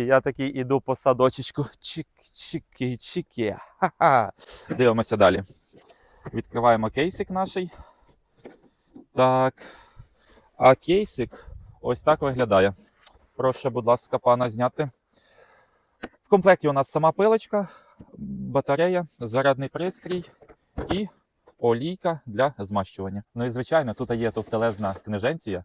І я такий іду по садочечку. Чик-чики, чики. Ха-ха. Дивимося далі. Відкриваємо кейсик наш. Так. А кейсик ось так виглядає. Прошу, будь ласка, пана зняти. В комплекті у нас сама пилочка, батарея, зарядний пристрій і олійка для змащування. Ну і звичайно, тут є товстелезна книженція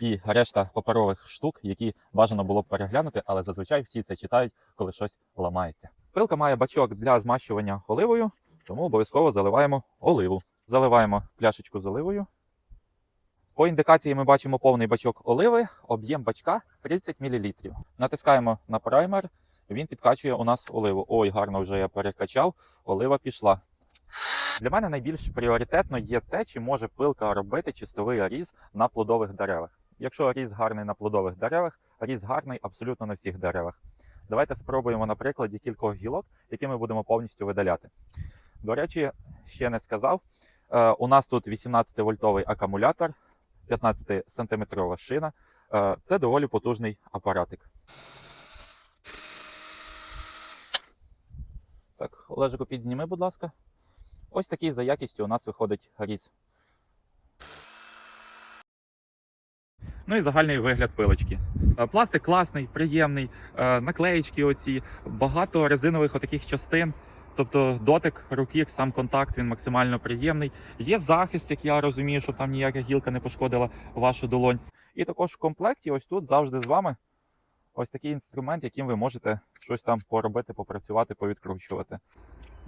і решта паперових штук, які бажано було б переглянути, але зазвичай всі це читають, коли щось ламається. Пилка має бачок для змащування оливою, тому обов'язково заливаємо оливу. Заливаємо пляшечку з оливою. По індикації ми бачимо повний бачок оливи, об'єм бачка 30 мл. Натискаємо на праймер, він підкачує у нас оливу. Ой, гарно вже я перекачав, олива пішла. Для мене найбільш пріоритетно є те, чи може пилка робити чистовий різ на плодових деревах. Якщо різ гарний на плодових деревах, різ гарний абсолютно на всіх деревах. Давайте спробуємо на прикладі кількох гілок, які ми будемо повністю видаляти. До речі, ще не сказав. е, У нас тут 18-вольтовий акумулятор, 15-сантиметрова шина. Е, Це доволі потужний апаратик. Так, Олежику, підзніми, будь ласка. Ось такий за якістю у нас виходить різ. Ну і загальний вигляд пилочки. Е, Пластик класний, приємний, е, наклеєчки оці, багато резинових отаких частин. Тобто дотик руки, сам контакт він максимально приємний. Є захист, як я розумію, щоб там ніяка гілка не пошкодила вашу долонь. І також в комплекті, ось тут завжди з вами ось такий інструмент, яким ви можете щось там поробити, попрацювати, повідкручувати.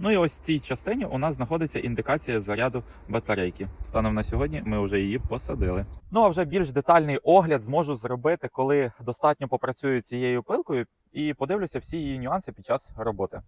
Ну і ось в цій частині у нас знаходиться індикація заряду батарейки. Станом на сьогодні ми вже її посадили. Ну а вже більш детальний огляд зможу зробити, коли достатньо попрацюю цією пилкою і подивлюся всі її нюанси під час роботи.